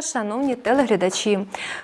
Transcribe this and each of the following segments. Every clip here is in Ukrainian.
Вітаю шановні телеглядачі.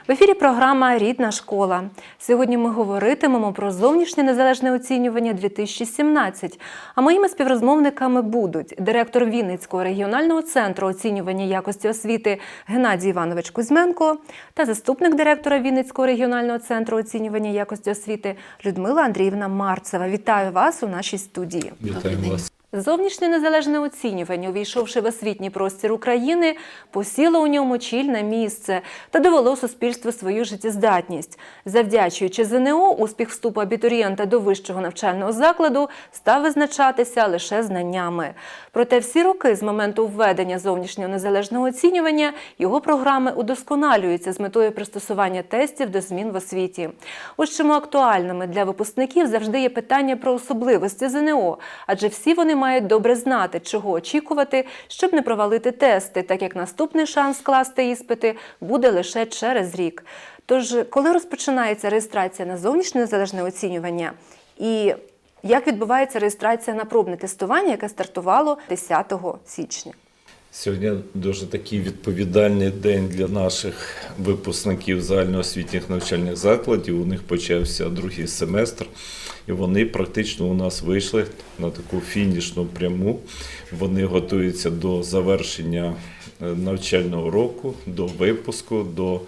В ефірі програма Рідна школа. Сьогодні ми говоритимемо про зовнішнє незалежне оцінювання 2017. А моїми співрозмовниками будуть директор Вінницького регіонального центру оцінювання якості освіти Геннадій Іванович Кузьменко та заступник директора Вінницького регіонального центру оцінювання якості освіти Людмила Андріївна Марцева. Вітаю вас у нашій студії. Вітаємо вас. Зовнішнє незалежне оцінювання, увійшовши в освітній простір України, посіло у ньому чільне місце та довело суспільству свою життєздатність. Завдячуючи ЗНО, успіх вступу абітурієнта до вищого навчального закладу став визначатися лише знаннями. Проте всі роки з моменту введення зовнішнього незалежного оцінювання його програми удосконалюються з метою пристосування тестів до змін в освіті. Ось чому актуальними для випускників завжди є питання про особливості ЗНО, адже всі вони мають добре знати, чого очікувати, щоб не провалити тести, так як наступний шанс скласти іспити буде лише через рік. Тож, коли розпочинається реєстрація на зовнішнє незалежне оцінювання і як відбувається реєстрація на пробне тестування, яке стартувало 10 січня? Сьогодні дуже такий відповідальний день для наших випускників загальноосвітніх навчальних закладів. У них почався другий семестр, і вони практично у нас вийшли на таку фінішну пряму. Вони готуються до завершення е, навчального року, до випуску, до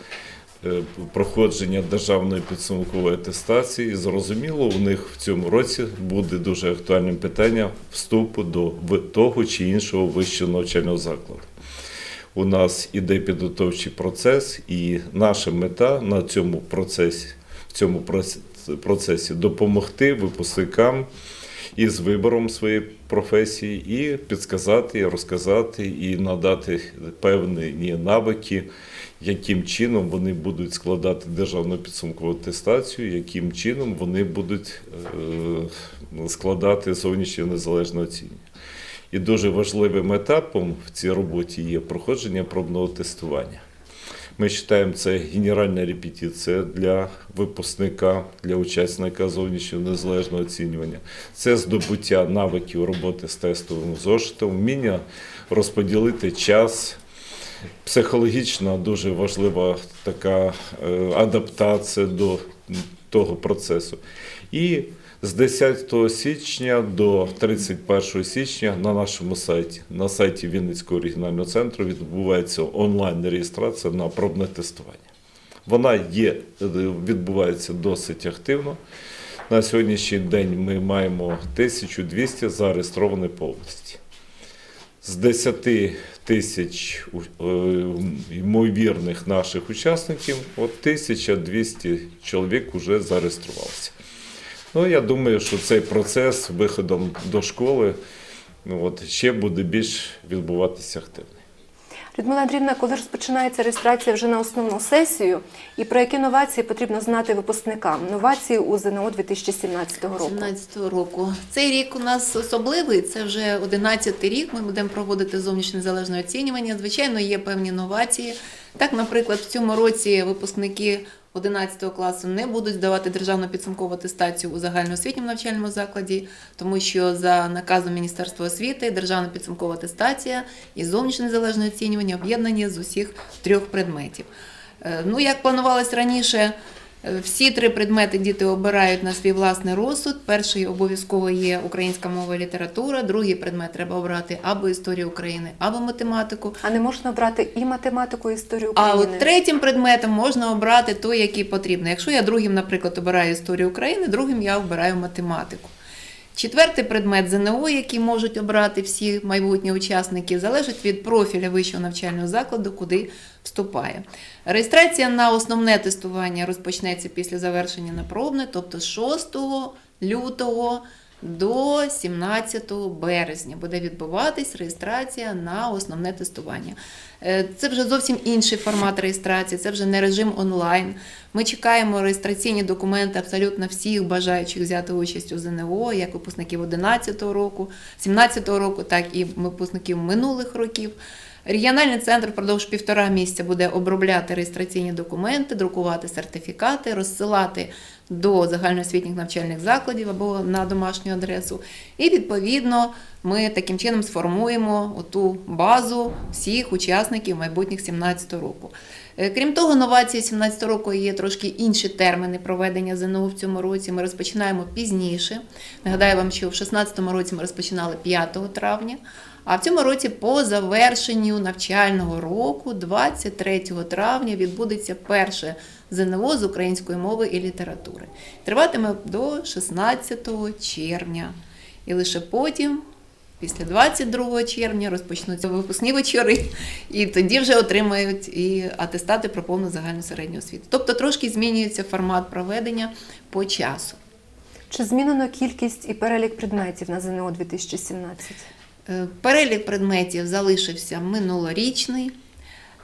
проходження державної підсумкової атестації. Зрозуміло, у них в цьому році буде дуже актуальним питання вступу до того чи іншого вищого навчального закладу. У нас іде підготовчий процес, і наша мета на цьому процесі, в цьому процесі допомогти випускникам із вибором своєї професії, і підсказати, розказати, і надати певні навики, яким чином вони будуть складати державну підсумкову атестацію, яким чином вони будуть е, складати зовнішнє незалежне оцінювання. І дуже важливим етапом в цій роботі є проходження пробного тестування. Ми вважаємо, це генеральна репетиція для випускника, для учасника зовнішнього незалежного оцінювання. Це здобуття навиків роботи з тестовим зошитом, вміння розподілити час. Психологічна дуже важлива така е, адаптація до того процесу. І з 10 січня до 31 січня на нашому сайті, на сайті Вінницького регіонального центру відбувається онлайн-реєстрація на пробне тестування. Вона є, е, відбувається досить активно. На сьогоднішній день ми маємо 1200 зареєстрованих по. З 10 тисяч е, ймовірних наших учасників, от 1200 чоловік вже зареєструвалося. Ну, я думаю, що цей процес виходом до школи ну, от, ще буде більш відбуватися активно. Людмила Андріївна, коли розпочинається реєстрація вже на основну сесію, і про які новації потрібно знати випускникам? Новації у ЗНО 2017 року. 17 року. Цей рік у нас особливий, це вже 11 рік. Ми будемо проводити зовнішнє незалежне оцінювання. Звичайно, є певні новації. Так, наприклад, в цьому році випускники 11 класу не будуть здавати державну підсумкову атестацію у загальноосвітньому навчальному закладі, тому що за наказом Міністерства освіти державна підсумкова атестація і зовнішнє незалежне оцінювання об'єднані з усіх трьох предметів. Е, Ну, як планувалось раніше, всі три предмети діти обирають на свій власний розсуд. Перший обов'язково є українська мова і література, другий предмет треба обрати або історію України, або математику. А не можна обрати і математику, і історію А от третім предметом можна обрати той, який потрібно. Якщо я другим, наприклад, обираю історію України, другим я обираю математику. Четвертий предмет ЗНО, який можуть обрати всі майбутні учасники, залежить від профіля вищого навчального закладу, куди вступає. Реєстрація на основне тестування розпочнеться після завершення на пробне, тобто з 6 лютого до 17 березня буде відбуватись реєстрація на основне тестування. Е, Це вже зовсім інший формат реєстрації, це вже не режим онлайн. Ми чекаємо реєстраційні документи абсолютно всіх бажаючих взяти участь у ЗНО, як випускників 11 року, 17 року, так і випускників минулих років. Регіональний центр впродовж півтора місяця буде обробляти реєстраційні документи, друкувати сертифікати, розсилати до загальноосвітніх навчальних закладів або на домашню адресу. І відповідно ми таким чином сформуємо оту базу всіх учасників майбутніх 17 року. Е, Крім того, новації 17 року є трошки інші терміни проведення ЗНО в цьому році. Ми розпочинаємо пізніше. Нагадаю вам, що в 16 році ми розпочинали 5 травня. А в цьому році по завершенню навчального року, 23 травня, відбудеться перше ЗНО з української мови і літератури. Триватиме до 16 червня. І лише потім, після 22 червня, розпочнуться випускні вечори, і тоді вже отримають і атестати про повну загальну середню освіту. Тобто трошки змінюється формат проведення по часу. Чи змінено кількість і перелік предметів на ЗНО 2017? Е, Перелік предметів залишився минулорічний.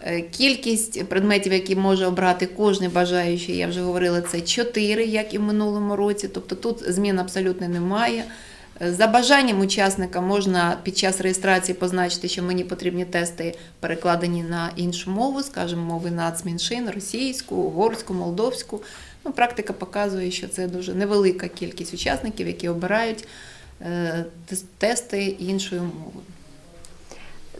Е, Кількість предметів, які може обрати кожен бажаючий, я вже говорила, це 4, як і в минулому році. Тобто тут змін абсолютно немає. Е, За бажанням учасника можна під час реєстрації позначити, що мені потрібні тести перекладені на іншу мову, скажімо, мови нацменшин, російську, угорську, молдовську. Ну, практика показує, що це дуже невелика кількість учасників, які обирають е, тести іншою мовою.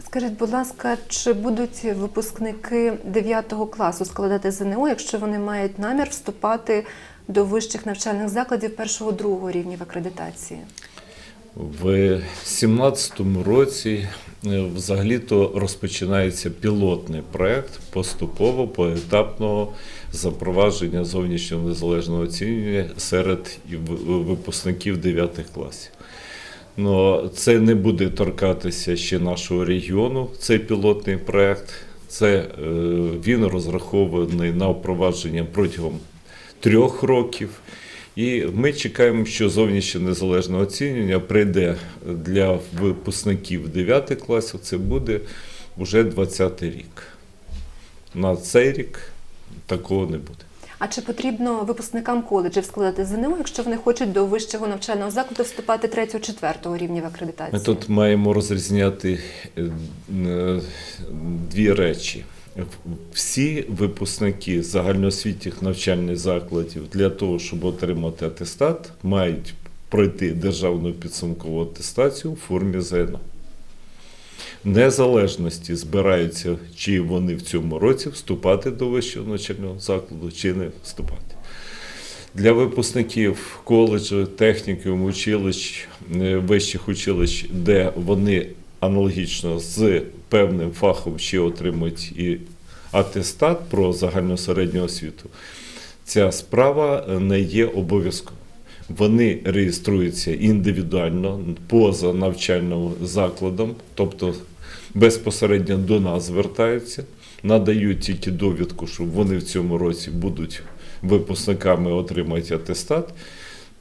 Скажіть, будь ласка, чи будуть випускники 9 класу складати ЗНО, якщо вони мають намір вступати до вищих навчальних закладів першого-другого рівнів акредитації? В 2017 році е, взагалі-то розпочинається пілотний проект поступово поетапного запровадження зовнішнього незалежного оцінювання серед випускників 9 класів. Но це не буде торкатися ще нашого регіону, цей пілотний проект. Це е, він розрахований на впровадження протягом трьох років. І ми чекаємо, що зовнішнє незалежне оцінювання прийде для випускників 9 класів. Це буде вже 20 рік. На цей рік такого не буде. А чи потрібно випускникам коледжів складати ЗНО, якщо вони хочуть до вищого навчального закладу вступати 3-4 рівнів акредитації? Ми тут маємо розрізняти е, е, дві речі. Всі випускники загальноосвітніх навчальних закладів для того, щоб отримати атестат, мають пройти державну підсумкову атестацію у формі ЗНО. Незалежності збираються, чи вони в цьому році вступати до вищого навчального закладу, чи не вступати. Для випускників коледжу, технікумів, училищ, е, вищих училищ, де вони аналогічно з певним фахом ще отримують і атестат про загальну середню освіту, ця справа е, не є обов'язковою. Вони реєструються індивідуально поза навчальним закладом, тобто безпосередньо до нас звертаються, надають тільки довідку, що вони в цьому році будуть випускниками отримають атестат.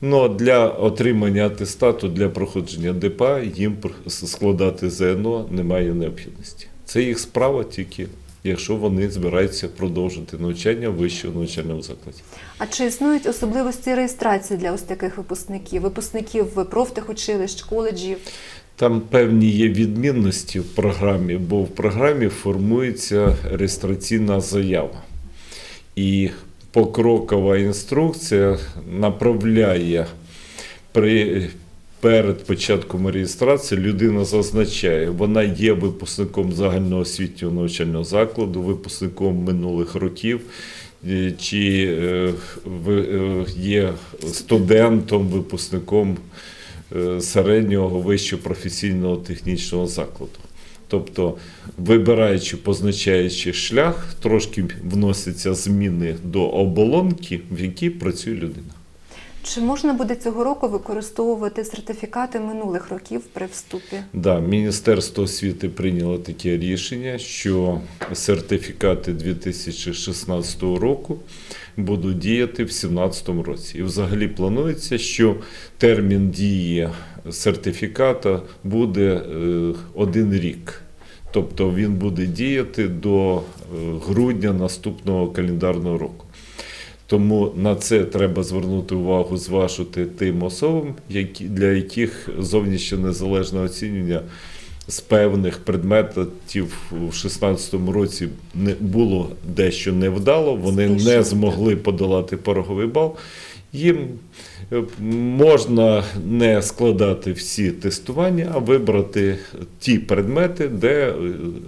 Ну, для отримання атестату для проходження ДПА їм складати ЗНО немає необхідності. Це їх справа тільки, якщо вони збираються продовжити навчання в вищому навчальному закладі. А чи існують особливості реєстрації для ось таких випускників, випускників профтехучилищ, коледжів? Там певні є відмінності в програмі, бо в програмі формується реєстраційна заява. І покрокова інструкція направляє при, перед початком реєстрації людина зазначає, вона є випускником загальноосвітнього навчального закладу, випускником минулих років. е, Чи е, е, є студентом, випускником середнього вищого професійного технічного закладу. Тобто, вибираючи, позначаючи шлях, трошки вносяться зміни до оболонки, в якій працює людина. Чи можна буде цього року використовувати сертифікати минулих років при вступі? Да, Міністерство освіти прийняло таке рішення, що сертифікати 2016 року будуть діяти в 2017 році. І взагалі планується, що термін дії сертифіката буде е, один рік. Тобто він буде діяти до е, грудня наступного календарного року. Тому на це треба звернути увагу, зважити тим особам, які, для яких зовнішнє незалежне оцінювання з певних предметів у 2016 році не було дещо невдало, вони не змогли подолати пороговий бал. Їм е, можна не складати всі тестування, а вибрати ті предмети, де е,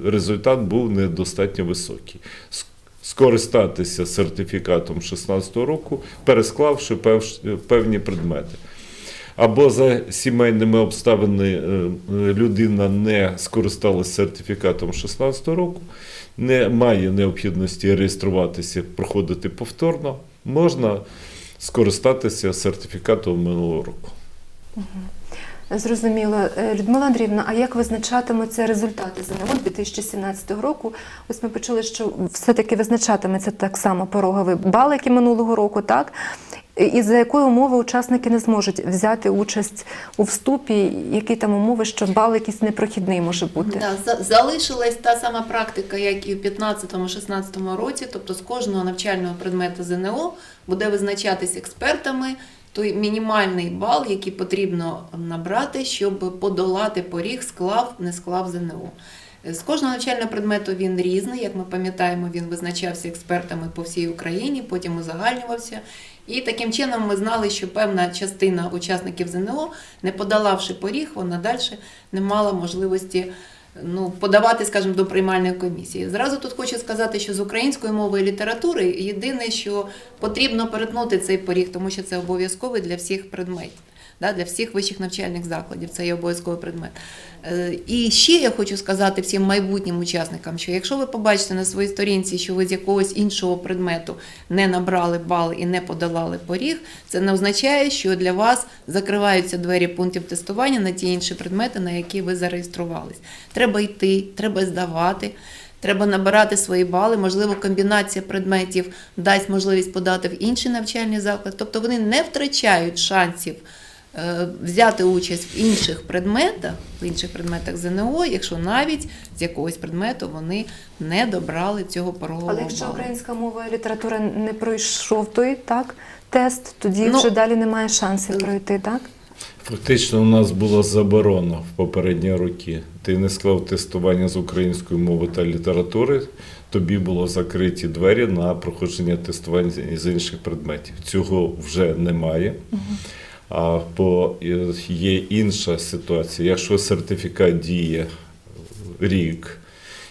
результат був недостатньо високий. Скористатися сертифікатом 2016 року, пересклавши пев- певні предмети. Або за сімейними обставинами е, людина не скористалася сертифікатом 2016 року, не має необхідності реєструватися, проходити повторно, можна скористатися сертифікатом минулого року. Зрозуміло. Е, Людмила Андріївна, а як визначатимуться результати ЗНО 2017 року? Ось ми почули, що все-таки визначатиметься так само пороговий бал, як і минулого року, так? І за якої умови учасники не зможуть взяти участь у вступі, які там умови, що бал якийсь непрохідний може бути? Да, за- залишилась та сама практика, як і в 15-16 році, тобто з кожного навчального предмету ЗНО буде визначатись експертами той мінімальний бал, який потрібно набрати, щоб подолати поріг, склав, не склав ЗНО. З кожного навчального предмету він різний. Як ми пам'ятаємо, він визначався експертами по всій Україні, потім узагальнювався. І таким чином ми знали, що певна частина учасників ЗНО, не подолавши поріг, вона далі не мала можливості ну, подавати, скажімо, до приймальної комісії. Зразу тут хочу сказати, що з української мови і літератури єдине, що потрібно перетнути цей поріг, тому що це обов'язковий для всіх предметів. Да, для всіх вищих навчальних закладів це є обов'язковий предмет. Е, І ще я хочу сказати всім майбутнім учасникам, що якщо ви побачите на своїй сторінці, що ви з якогось іншого предмету не набрали бали і не подолали поріг, це не означає, що для вас закриваються двері пунктів тестування на ті інші предмети, на які ви зареєструвались. Треба йти, треба здавати. Треба набирати свої бали, можливо, комбінація предметів дасть можливість подати в інший навчальний заклад. Тобто вони не втрачають шансів взяти участь в інших предметах, в інших предметах ЗНО, якщо навіть з якогось предмету вони не добрали цього порогового Але якщо українська мова і література не пройшов той так, тест, тоді Ну, вже далі немає шансів пройти, так? Фактично, у нас була заборона в попередні роки. Ти не склав тестування з української мови та літератури, тобі було закриті двері на проходження тестувань з- інших предметів. Цього вже немає. А по е, є інша ситуація. Якщо сертифікат діє рік,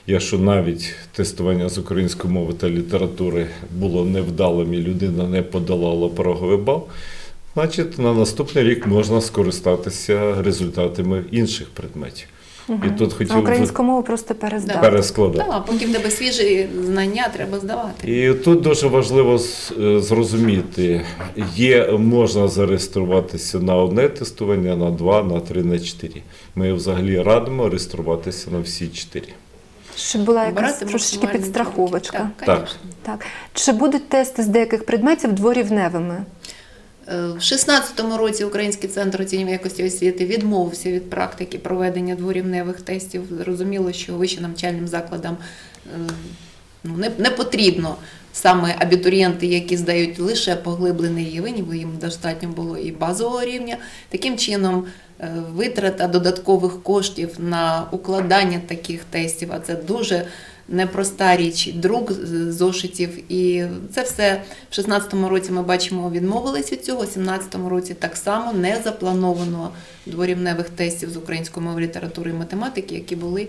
якщо навіть тестування з української мови та літератури було невдалим і людина не подолала пороговий бал, значить на наступний рік можна скористатися результатами інших предметів. І тут хотів українську мову просто перездати. перескладати. Так, поки в тебе свіжі знання, треба здавати. І тут дуже важливо е, зрозуміти, є можна зареєструватися на одне тестування, на два, на три, на чотири. Ми взагалі радимо реєструватися на всі чотири. Щоб була якась трошечки підстраховочка. Так, Так. Так. Чи будуть тести з деяких предметів дворівневими? Е, В 16-му році Український центр оцінювання якості освіти відмовився від практики проведення дворівневих тестів. Зрозуміло, що вищим навчальним закладам е, ну, не, не потрібно саме абітурієнти, які здають лише поглиблений рівень, бо їм достатньо було і базового рівня. Таким чином, е, витрата додаткових коштів на укладання таких тестів, а це дуже непроста річ, друк зошитів. І це все в 16-му році ми бачимо, відмовились від цього. У 17-му році так само не заплановано дворівневих тестів з української мови, літератури і математики, які були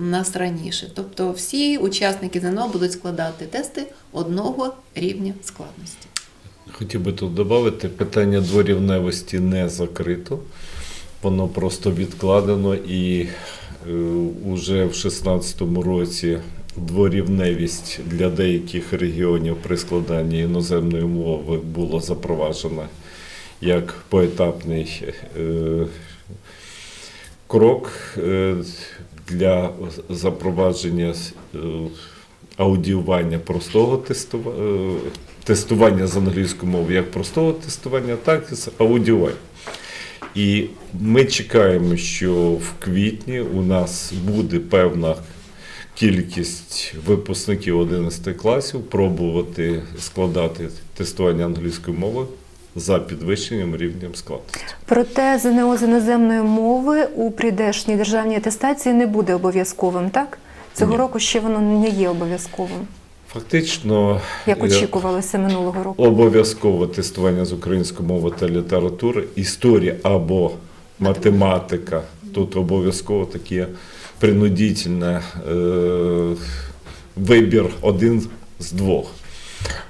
нас раніше. Тобто всі учасники ЗНО будуть складати тести одного рівня складності. Хотів би тут додати, питання дворівневості не закрито, воно просто відкладено і уже в 2016 році дворівневість для деяких регіонів при складанні іноземної мови була запроваджена як поетапний е, крок е, для запровадження е, аудіювання простого тестування, тестування з англійської мови як простого тестування, так і з аудіювання. І ми чекаємо, що в квітні у нас буде певна кількість випускників 11 класів пробувати складати тестування англійської мови за підвищенням рівнем складності. Проте ЗНО з іноземної мови у прийдешній державній атестації не буде обов'язковим, так? Цього Ні. року ще воно не є обов'язковим, Фактично, як е, очікувалося минулого року. обов'язкове тестування з української мови та літератури, історія або математика. Тут обов'язково таке принудительне е, вибір один з двох.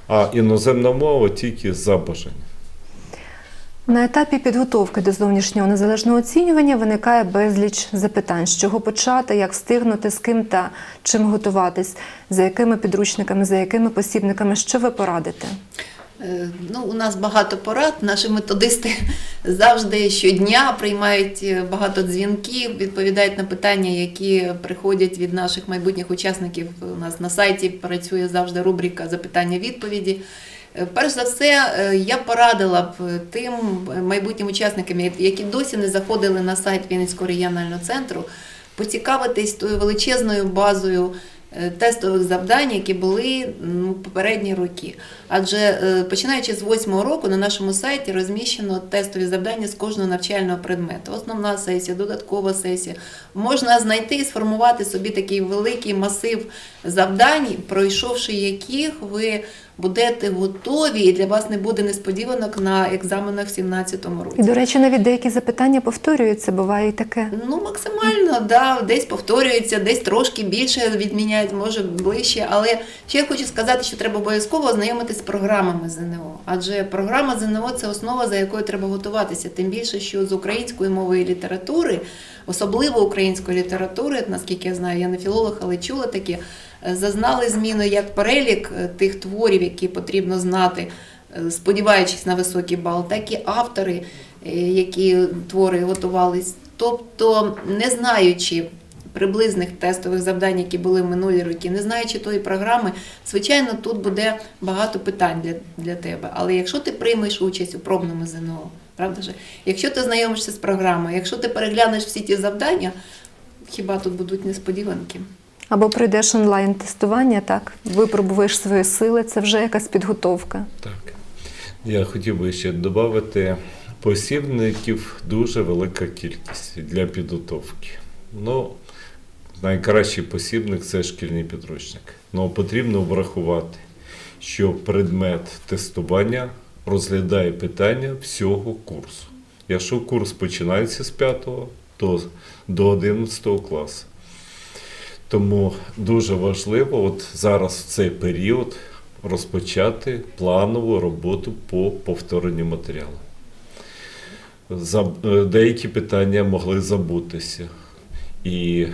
А іноземна мова тільки за бажанням. На етапі підготовки до зовнішнього незалежного оцінювання виникає безліч запитань, з чого почати, як встигнути, з ким та чим готуватись, за якими підручниками, за якими посібниками, що ви порадите? Е, Ну, у нас багато порад. Наші методисти завжди щодня приймають е, багато дзвінків, відповідають на питання, які приходять від наших майбутніх учасників. У нас на сайті працює завжди рубрика запитання-відповіді. Е, Перш за все, е, я порадила б тим майбутнім учасникам, які досі не заходили на сайт Вінницького регіонального центру, поцікавитись тою величезною базою е, тестових завдань, які були ну, попередні роки. Адже е, починаючи з восьмого року на нашому сайті розміщено тестові завдання з кожного навчального предмету. Основна сесія, додаткова сесія. Можна знайти і сформувати собі такий великий масив завдань, пройшовши яких ви будете готові, і для вас не буде несподіванок на екзаменах в 2017 році. І, до речі, навіть деякі запитання повторюються, буває і таке. Ну, максимально, да, десь повторюється, десь трошки більше відміняють, може ближче. Але ще я хочу сказати, що треба обов'язково ознайомитися з програмами ЗНО. Адже програма ЗНО це основа, за якою треба готуватися. Тим більше, що з української мови і літератури, особливо української літератури, наскільки я знаю, я не філолог, але чула таке, зазнали зміни як перелік е, тих творів, які потрібно знати, е, сподіваючись на високий бал, так і автори, е, які твори готувались. Тобто, не знаючи приблизних тестових завдань, які були в минулі роки, не знаючи тої програми, звичайно, тут буде багато питань для, для тебе. Але якщо ти приймеш участь у пробному ЗНО, правда ж? Якщо ти знайомишся з програмою, якщо ти переглянеш всі ті завдання, хіба тут будуть несподіванки? Або пройдеш онлайн-тестування, так, випробуєш свої сили, це вже якась підготовка. Так. Я хотів би ще додати, посібників дуже велика кількість для підготовки. Ну, найкращий посібник це шкільний підручник. Ну, потрібно врахувати, що предмет тестування розглядає питання всього курсу. Якщо курс починається з 5 то до 11 класу. Тому дуже важливо от зараз в цей період розпочати планову роботу по повторенню матеріалу. Е, Деякі питання могли забутися. І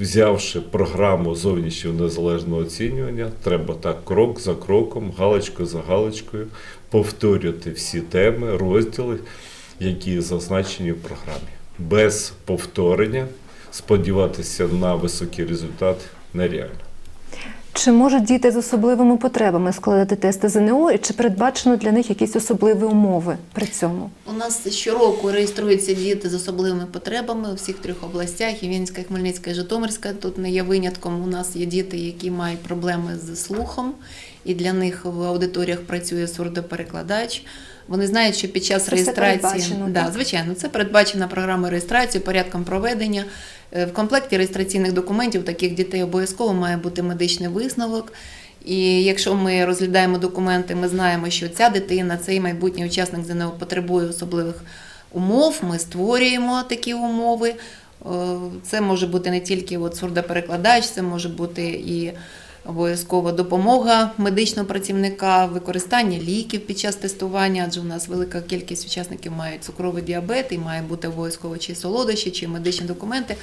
взявши програму зовнішнього незалежного оцінювання, треба так крок за кроком, галочкою за галочкою повторювати всі теми, розділи, які зазначені в програмі. Без повторення сподіватися на високий результат нереально. Чи можуть діти з особливими потребами складати тести ЗНО, і чи передбачено для них якісь особливі умови при цьому? У нас щороку реєструються діти з особливими потребами у всіх трьох областях: і Вінницька, і Хмельницька, і Житомирська. Тут не є винятком. У нас є діти, які мають проблеми з слухом, і для них в аудиторіях працює сурдоперекладач. Вони знають, що під час Це реєстрації передбачено, да, звичайно, це передбачена програма реєстрації, порядком проведення. Е, В комплекті реєстраційних документів таких дітей обов'язково має бути медичний висновок. І якщо ми розглядаємо документи, ми знаємо, що ця дитина, цей майбутній учасник ЗНО потребує особливих умов. Ми створюємо такі умови. Е, Це може бути не тільки от сурдоперекладач, це може бути і обов'язкова допомога медичного працівника, використання ліків під час тестування, адже у нас велика кількість учасників мають цукровий діабет і має бути обов'язково чи солодощі, чи медичні документи.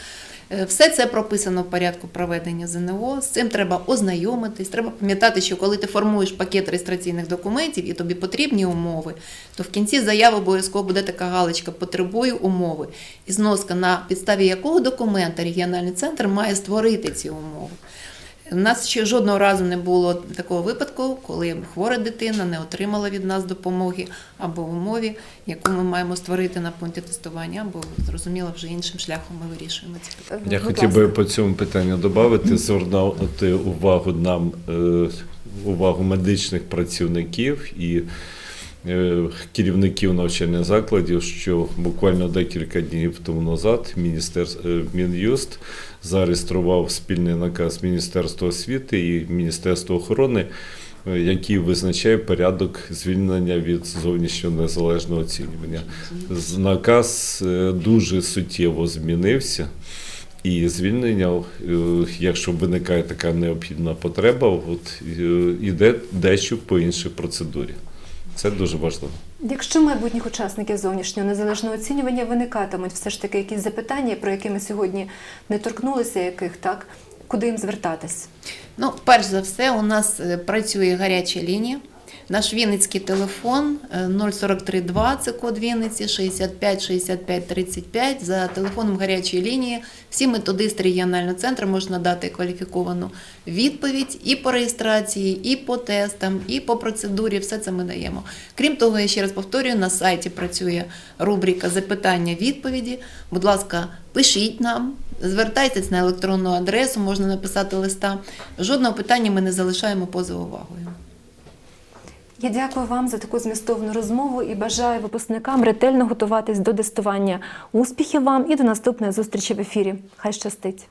Е, Все це прописано в порядку проведення ЗНО. З цим треба ознайомитись. Треба пам'ятати, що коли ти формуєш пакет реєстраційних документів і тобі потрібні умови, то в кінці заяви обов'язково буде така галочка Потребую умови. І зноска, на підставі якого документа регіональний центр має створити ці умови. У нас ще жодного разу не було такого випадку, коли хвора дитина не отримала від нас допомоги або в умові, яку ми маємо створити на пункті тестування, або зрозуміло, вже іншим шляхом ми вирішуємо ці питання. Я Будь хотів би по цьому питанню додати, звернути увагу нам, е, увагу медичних працівників і керівників навчальних закладів, що буквально декілька днів тому назад Міністерство Мін'юст зареєстрував спільний наказ Міністерства освіти і Міністерства охорони, е, який визначає порядок звільнення від зовнішнього незалежного оцінювання. Наказ е, дуже суттєво змінився. І звільнення, е, якщо виникає така необхідна потреба, от е, іде дещо по іншій процедурі. Це дуже важливо. Якщо майбутніх учасників зовнішнього незалежного оцінювання виникатимуть все ж таки якісь запитання, про які ми сьогодні не торкнулися, яких так, куди їм звертатись? Ну, перш за все, у нас е, працює гаряча лінія. Наш вінницький телефон е, 043 це код Вінниці 65 65 35. За телефоном гарячої лінії всі методисти регіонального центру можуть надати кваліфіковану відповідь і по реєстрації, і по тестам, і по процедурі. Все це ми даємо. Крім того, я ще раз повторюю, на сайті працює рубрика запитання відповіді. Будь ласка, пишіть нам. Звертайтесь на електронну адресу, можна написати листа. Жодного питання ми не залишаємо поза увагою. Я дякую вам за таку змістовну розмову і бажаю випускникам ретельно готуватись до тестування. Успіхів вам і до наступної зустрічі в ефірі. Хай щастить!